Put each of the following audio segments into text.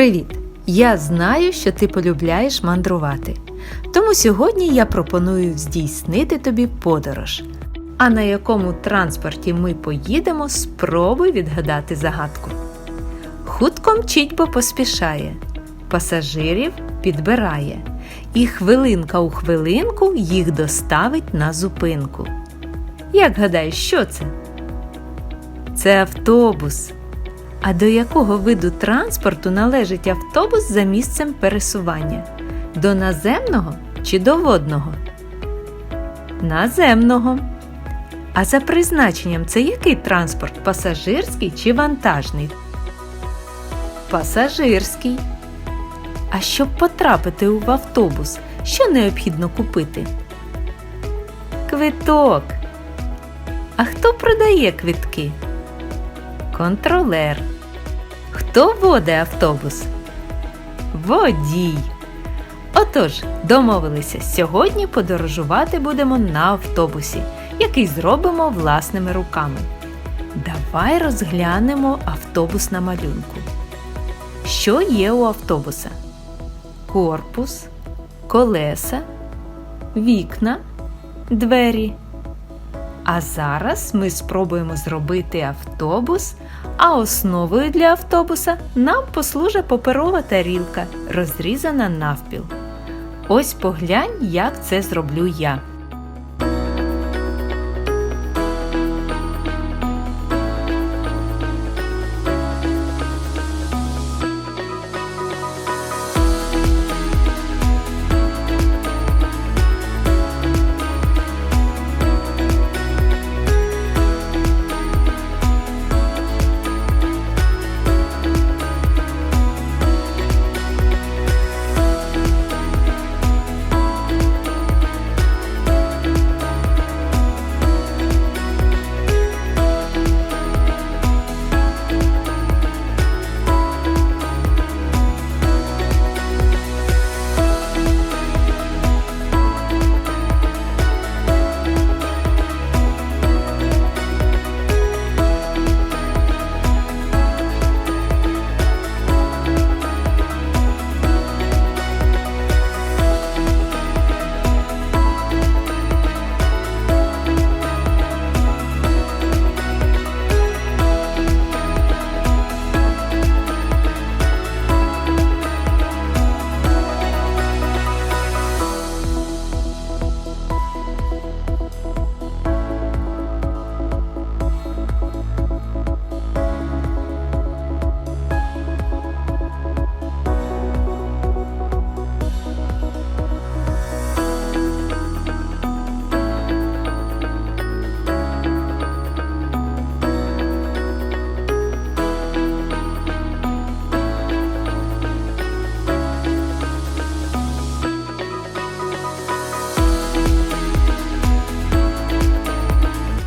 Привіт! Я знаю, що ти полюбляєш мандрувати. Тому сьогодні я пропоную здійснити тобі подорож. А на якому транспорті ми поїдемо, спробуй відгадати загадку. Хутко мчить, бо поспішає, пасажирів підбирає, і хвилинка у хвилинку їх доставить на зупинку. Як гадаєш, що це? Це автобус. А до якого виду транспорту належить автобус за місцем пересування? До наземного чи до водного? Наземного. А за призначенням це який транспорт? Пасажирський чи вантажний? Пасажирський. А щоб потрапити в автобус, що необхідно купити? Квиток. А хто продає квитки? Контролер. Хто водить автобус? Водій. Отож, домовилися, сьогодні подорожувати будемо на автобусі, який зробимо власними руками. Давай розглянемо автобус на малюнку. Що є у автобуса? Корпус, колеса, вікна, двері. А зараз ми спробуємо зробити автобус, а основою для автобуса нам послужить паперова тарілка, розрізана навпіл. Ось поглянь, як це зроблю я.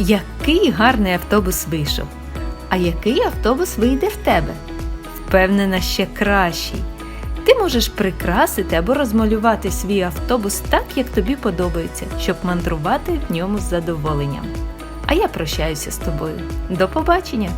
Який гарний автобус вийшов. А який автобус вийде в тебе? Впевнена, ще кращий. Ти можеш прикрасити або розмалювати свій автобус так, як тобі подобається, щоб мандрувати в ньому з задоволенням. А я прощаюся з тобою. До побачення!